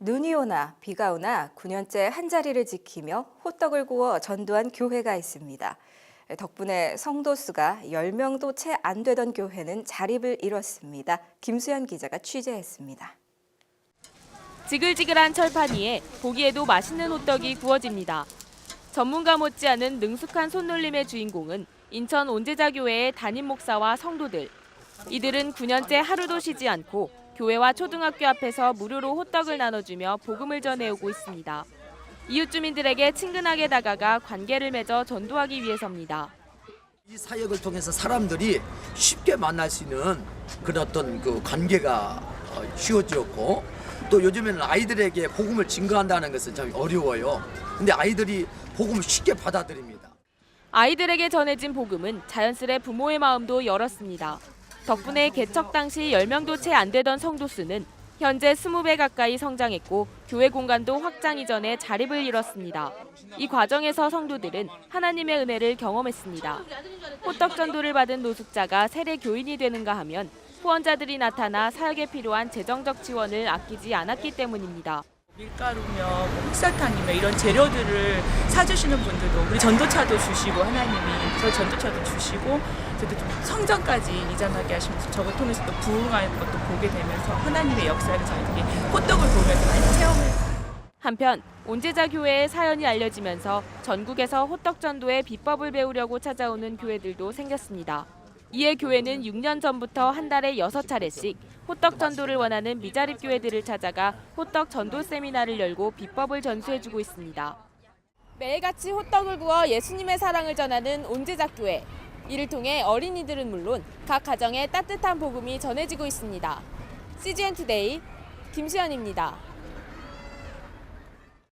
눈이 오나 비가 오나 9년째 한자리를 지키며 호떡을 구워 전도한 교회가 있습니다. 덕분에 성도 수가 10명도 채 안 되던 교회는 자립을 이뤘습니다. 김수현 기자가 취재했습니다. 지글지글한 철판 위에 보기에도 맛있는 호떡이 구워집니다. 전문가 못지않은 능숙한 손놀림의 주인공은 인천 온제자교회의 담임 목사와 성도들. 이들은 9년째 하루도 쉬지 않고 교회와 초등학교 앞에서 무료로 호떡을 나눠주며 복음을 전해오고 있습니다. 이웃 주민들에게 친근하게 다가가 관계를 맺어 전도하기 위해서입니다. 이 사역을 통해서 사람들이 쉽게 만날 수 있는 그런 어떤 그 관계가 어, 쉬워졌고 또 요즘에는 아이들에게 복음을 증거한다는 것은 참 어려워요. 근데 아이들이 복음을 쉽게 받아들입니다. 아이들에게 전해진 복음은 자연스레 부모의 마음도 열었습니다. 덕분에 개척 당시 10명도 채 안 되던 성도 수는 현재 20배 가까이 성장했고 교회 공간도 확장 이전에 자립을 이뤘습니다. 이 과정에서 성도들은 하나님의 은혜를 경험했습니다. 호떡 전도를 받은 노숙자가 세례 교인이 되는가 하면 후원자들이 나타나 사역에 필요한 재정적 지원을 아끼지 않았기 때문입니다. 밀가루며 뭐 흑사탕이며 이런 재료들을 사주시는 분들도 우리 전도차도 주시고 하나님이 저 전도차도 주시고 저도 좀 성전까지 이전하게 하시면서 저걸 통해서 또 부흥하는 것도 보게 되면서 하나님의 역사를 저희들이 호떡을 보면서 많이 체험했어요. 한편 온제자 교회의 사연이 알려지면서 전국에서 호떡 전도의 비법을 배우려고 찾아오는 교회들도 생겼습니다. 이에 교회는 6년 전부터 한 달에 6차례씩 호떡 전도를 원하는 미자립 교회들을 찾아가 호떡 전도 세미나를 열고 비법을 전수해주고 있습니다. 매일같이 호떡을 구워 예수님의 사랑을 전하는 온제자 교회. 이를 통해 어린이들은 물론 각 가정에 따뜻한 복음이 전해지고 있습니다. CGN 투데이 김수현입니다.